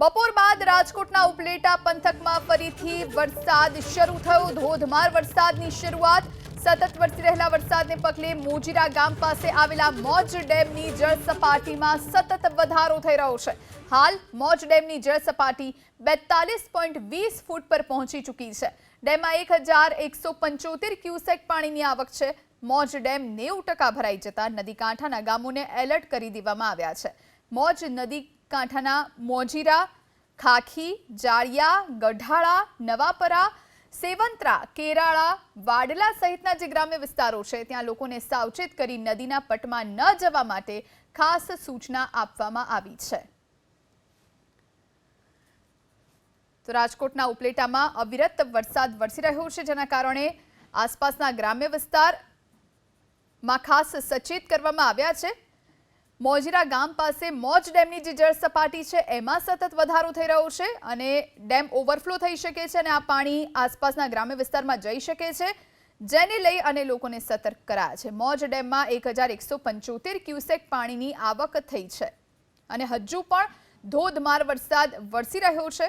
બપોર બાદ રાજકોટના ઉપલેટા પંથકમાં ફરીથી વરસાદ શરૂ થયો. ધોધમાર વરસાદની શરૂઆત સતત વરસી રહેલા વરસાદને પગલે મોજીરા ગામ પાસે આવેલા મોજ ડેમની જળ સપાટીમાં સતત વધારો થઈ રહ્યો છે. હાલ મોજ ડેમની જળ સપાટી બેતાલીસ પોઈન્ટ વીસ ફૂટ પર પહોંચી ચૂકી છે. ડેમમાં એક હજાર એકસો પંચોતેર ક્યુસેક પાણીની આવક છે. મોજ ડેમ નેવું ટકા ભરાઈ જતા નદી કાંઠાના ગામોને એલર્ટ કરી દેવામાં આવ્યા છે. મોજ નદી કાંઠાના મોજીરા, ખાખી, જાળિયા, ગઢાળા, નવાપરા, સેવંત્રા, કેરાળા, વાડલા સહિતના જે ગ્રામ્ય વિસ્તારો છે, ત્યાં લોકોને સાવચેત કરી નદીના પટમાં ન જવા માટે ખાસ સૂચના આપવામાં આવી છે. તો રાજકોટના ઉપલેટામાં અવિરત વરસાદ વરસી રહ્યો છે, જેના કારણે આસપાસના ગ્રામ્ય વિસ્તારમાં ખાસ સચેત કરવામાં આવ્યા છે. મોજીરા ગામ પાસે મોજ ડેમની જે જળ સપાટી છે, એમાં સતત વધારો થઈ રહ્યો છે અને ડેમ ઓવરફ્લો થઈ શકે છે અને આ પાણી આસપાસના ગ્રામ્ય વિસ્તારમાં જઈ શકે છે, જેને લઈ અને લોકોને સતર્ક કરાયા છે. મોજ ડેમમાં એક ક્યુસેક પાણીની આવક થઈ છે અને હજુ પણ ધોધમાર વરસાદ વરસી રહ્યો છે.